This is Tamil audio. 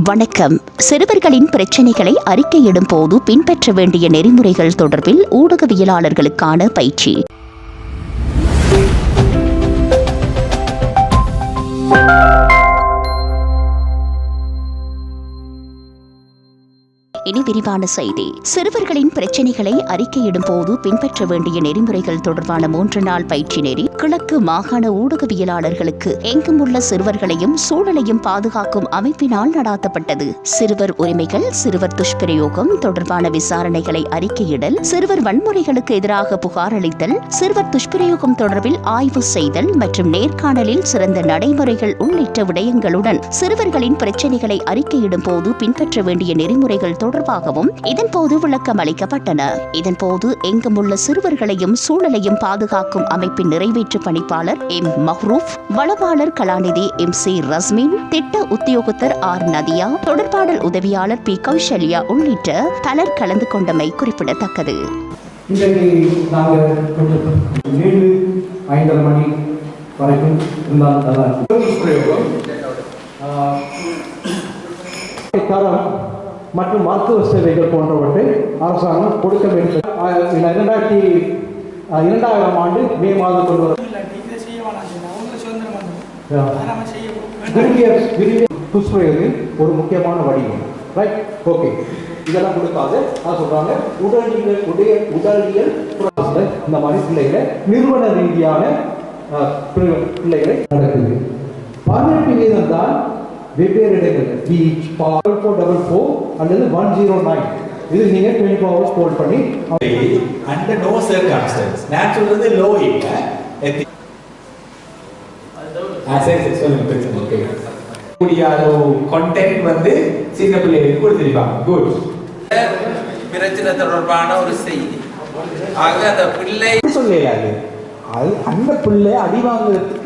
வணக்கம். சிறுவர்களின் பிரச்சினைகளை அறிக்கையிடும் போது பின்பற்ற வேண்டிய நெறிமுறைகள் தொடர்பில் ஊடகவியலாளர்களுக்கான பயிற்சி. இனி விரிவான செய்தி. சிறுவர்களின் பிரச்சினைகளை அறிக்கையிடும் போது பின்பற்ற வேண்டிய நெறிமுறைகள் தொடர்பான மூன்று நாள் பயிற்சி நெறி கிழக்கு மாகாண ஊடகவியலாளர்களுக்கு எங்கும் உள்ள சிறுவர்களையும் சூழலையும் பாதுகாக்கும் அமைப்பினால் நடாத்தப்பட்டது. சிறுவர் உரிமைகள் சிறுவர் துஷ்பிரயோகம் தொடர்பான விசாரணைகளை அறிக்கையிடல் சிறுவர் வன்முறைகளுக்கு எதிராக புகார் அளித்தல் சிறுவர் துஷ்பிரயோகம் தொடர்பில் ஆய்வு செய்தல் மற்றும் நேர்காணலில் சிறந்த நடைமுறைகள் உள்ளிட்ட விடயங்களுடன் சிறுவர்களின் பிரச்சினைகளை அறிக்கையிடும் போது பின்பற்ற வேண்டிய நெறிமுறைகள் தொடர்பாகவும் இதன்போது விளக்கம் அளிக்கப்பட்டன. இதன்போது எங்குமுள்ள சிறுவர்களையும் சூழலையும் பாதுகாக்கும் அமைப்பின் நிறைவேற்று பணிப்பாளர் எம். மஹ்ரூப் வளவாளர் கலாநிதி எம். சி. ரஸ்மின் திட்ட உத்தியோகத்தர் ஆர். நதியா தொடர்பாடல் உதவியாளர் பி. கௌசல்யா உள்ளிட்ட பலர் கலந்து கொண்டமை குறிப்பிடத்தக்கது. வரைக்கும் இருந்தால் தரம் மற்றும் மருத்துவ சேவைகள் போன்றவற்றை அரசாங்கம் கொடுக்க வேண்டும். இரண்டாயிரத்தி இரண்டாயிரம் ஆண்டு மே மாதம் கொண்டு வர துஷ்பிரயோகத்தின் ஒரு முக்கியமான வடிவம். ரைட் ஓகே இதெல்லாம் கொடுக்காது. அது சொல்றாங்க உடலியல் உடைய உடலியல் இந்த மாதிரி பிள்ளைகளை நிறுவன ரீதியான பிள்ளைகளை நடக்குது. பதினெட்டு வீதம் தான் வெவ்வேறு இடங்கள் பீச் டபுள் ஃபோர் டபுள் ஃபோர் அல்லது ஒன் ஜீரோ நைன் இது நீங்க டுவெண்ட்டி ஃபோர் ஹவர்ஸ் கோல் பண்ணி under no circumstance நான் சொல்றது லோ இல்ல. கண்டென்ட் வந்து சின்ன பிள்ளைகளுக்கு கொடுத்துருப்பாங்க. குட் பிரச்சனை தொடர்பான ஒரு செய்தி. ஆக அந்த பிள்ளை அது? அந்த பிள்ளை அடி